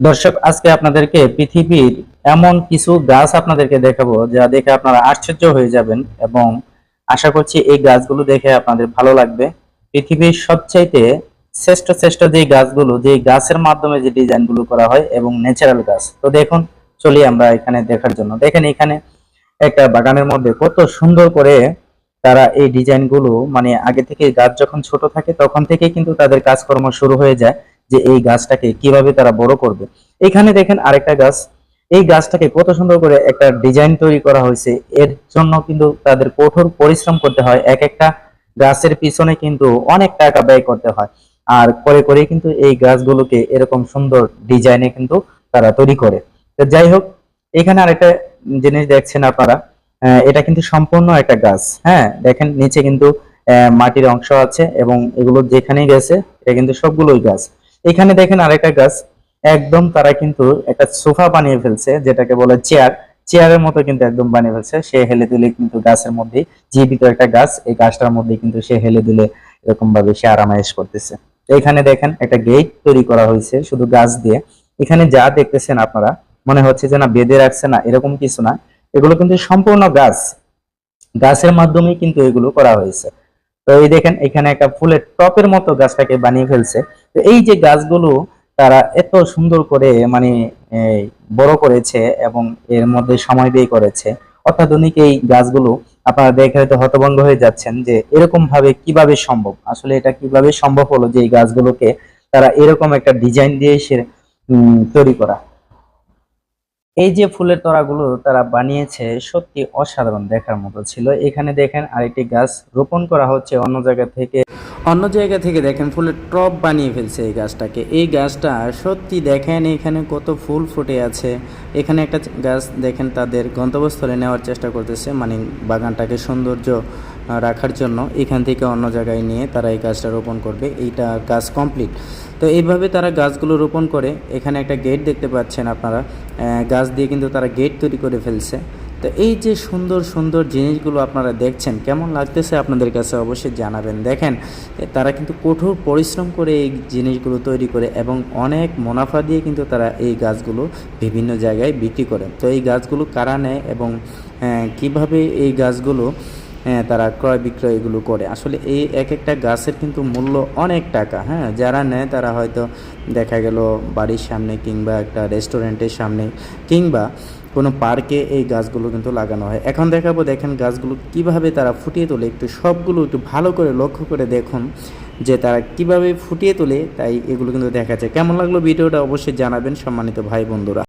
দর্শক, আজকে আপনাদেরকে পৃথিবীর এমন কিছু গাছ আপনাদেরকে দেখাবো যা দেখে আপনারা আশ্চর্য হয়ে যাবেন এবং আশা করছি এই গাছগুলো দেখে আপনাদের ভালো লাগবে। পৃথিবীর সবচাইতে শ্রেষ্ঠ শ্রেষ্ঠ যে গাছগুলো যে গাছের মাধ্যমে যে ডিজাইনগুলো করা হয় এবং ন্যাচারাল গাছ। তো দেখুন, চলি আমরা এখানে দেখার জন্য। দেখেন এখানে একটা বাগানের মধ্যে কত সুন্দর করে তারা এই ডিজাইনগুলো মানে আগে থেকে গাছ যখন ছোট থাকে, তখন থেকে কিন্তু তাদের কাজকর্ম শুরু হয়ে যায়। যে এই গাছটাকে কীভাবে তারা বড় করবে। এখানে দেখেন আরেকটা গাছ। এই গাছটাকে কত সুন্দর করে একটা ডিজাইন তৈরি করা হয়েছে। এর জন্য কিন্তু তাদের কঠোর পরিশ্রম করতে হয়। এক একটা গাছের পিছনে কিন্তু অনেক টাকা ব্যয় করতে হয়। আর করে করে কিন্তু এই গাছগুলোকে এরকম সুন্দর ডিজাইনে কিন্তু তারা তৈরি করে। তো যাই হোক, এখানে আরেকটা জিনিস দেখছেন আপনারা। এটা কিন্তু সম্পূর্ণ একটা গাছ। হ্যাঁ দেখেন নিচে কিন্তু মাটির অংশ আছে এবং এগুলো যেখানেই গেছে, এটা কিন্তু সবগুলোই গাছ। এখানে দেখেন আরেকটা গাছ। একদম তারা কিন্তু একটা সোফা বানিয়ে ফেলছে, যেটাকে বলে চেয়ার। চেয়ারের মতো কিন্তু একদম বানিয়ে ফেলছে। সে হেলে দুলে কিন্তু গাছের মধ্যে জীবিত একটা গাছ, এই গাছটার মধ্যে কিন্তু সে হেলে দুলে এরকম ভাবে সে আরামায়েশ করতেছে। এখানে দেখেন একটা গেট তৈরি করা হয়েছে শুধু গাছ দিয়ে। এখানে যা দেখতেছেন আপনারা, মনে হচ্ছে যে না বেঁধে রাখছে না, এরকম কিছু না। এগুলো কিন্তু সম্পূর্ণ গাছ। গাছের মাধ্যমে কিন্তু এগুলো করা হয়েছে। তো এই দেখেন, এখানে একটা ফুলের টপের মতো গাছটাকে বানিয়ে ফেলছে। তো এই যে গাছগুলো তারা এত সুন্দর করে মানে বড় করেছে এবং এর মধ্যে সময় ব্যয় করেছে। অত্যাধুনিক এই গাছগুলো আপনারা দেখে হয়তো হতভম্ব হয়ে যাচ্ছেন যে এরকম ভাবে কীভাবে সম্ভব? আসলে এটা কীভাবে সম্ভব হলো যে এই গাছগুলোকে তারা এরকম একটা ডিজাইন দিয়ে সে তৈরি করা? এই যে ফুলের তোড়াগুলো তারা বানিয়েছে সত্যি অসাধারণ দেখার মতো ছিল। এখানে দেখেন আরেকটি গাছ রোপণ করা হচ্ছে অন্য জায়গা থেকে। অন্য জায়গা থেকে দেখেন ফুলের টব বানিয়ে ফেলছে এই গাছটাকে। এই গাছটা সত্যি দেখেন এখানে কত ফুল ফুটে আছে। এখানে একটা গাছ দেখেন তাদের গন্তব্যস্থলে নেওয়ার চেষ্টা করতেছে মানে বাগানটাকে সৌন্দর্য রাখার জন্য। এখান থেকে অন্য জায়গায় নিয়ে তারা এই গাছটা রোপণ করবে। এইটা গাছ কমপ্লিট। তো এইভাবে তারা গাছগুলো রোপণ করে। এখানে একটা গেট দেখতে পাচ্ছেন আপনারা। গাছ দিয়ে কিন্তু তারা গেট তৈরি করে ফেলছে। তো এই যে সুন্দর সুন্দর জিনিসগুলো আপনারা দেখছেন, কেমন লাগতেছে আপনাদের কাছে অবশ্যই জানাবেন। দেখেন, তারা কিন্তু কঠোর পরিশ্রম করে এই জিনিসগুলো তৈরি করে এবং অনেক মুনাফা দিয়ে কিন্তু তারা এই গাছগুলো বিভিন্ন জায়গায় বিক্রি করে। তো এই গাছগুলো কারা নেয় এবং কীভাবে কীভাবে এই গাছগুলো হ্যাঁ তারা ক্রয় বিক্রয় এগুলো করে। আসলে এই এক একটা গাছের কিন্তু মূল্য অনেক টাকা হ্যাঁ? যারা নেয় তারা হয়তো দেখা গেল বাড়ির সামনে কিংবা একটা রেস্টুরেন্টের সামনে কিংবা কোনো পার্কে এই গাছগুলো কিন্তু লাগানো হয়। এখন দেখাবো দেখেন গাছগুলো কীভাবে তারা ফুটিয়ে তোলে। একটু সবগুলো একটু ভালো করে লক্ষ্য করে দেখুন যে তারা কীভাবে ফুটিয়ে তোলে। তাই এগুলো কিন্তু দেখা যায় কেমন লাগল ভিডিওটা অবশ্যই জানাবেন সম্মানিত ভাই বন্ধুরা।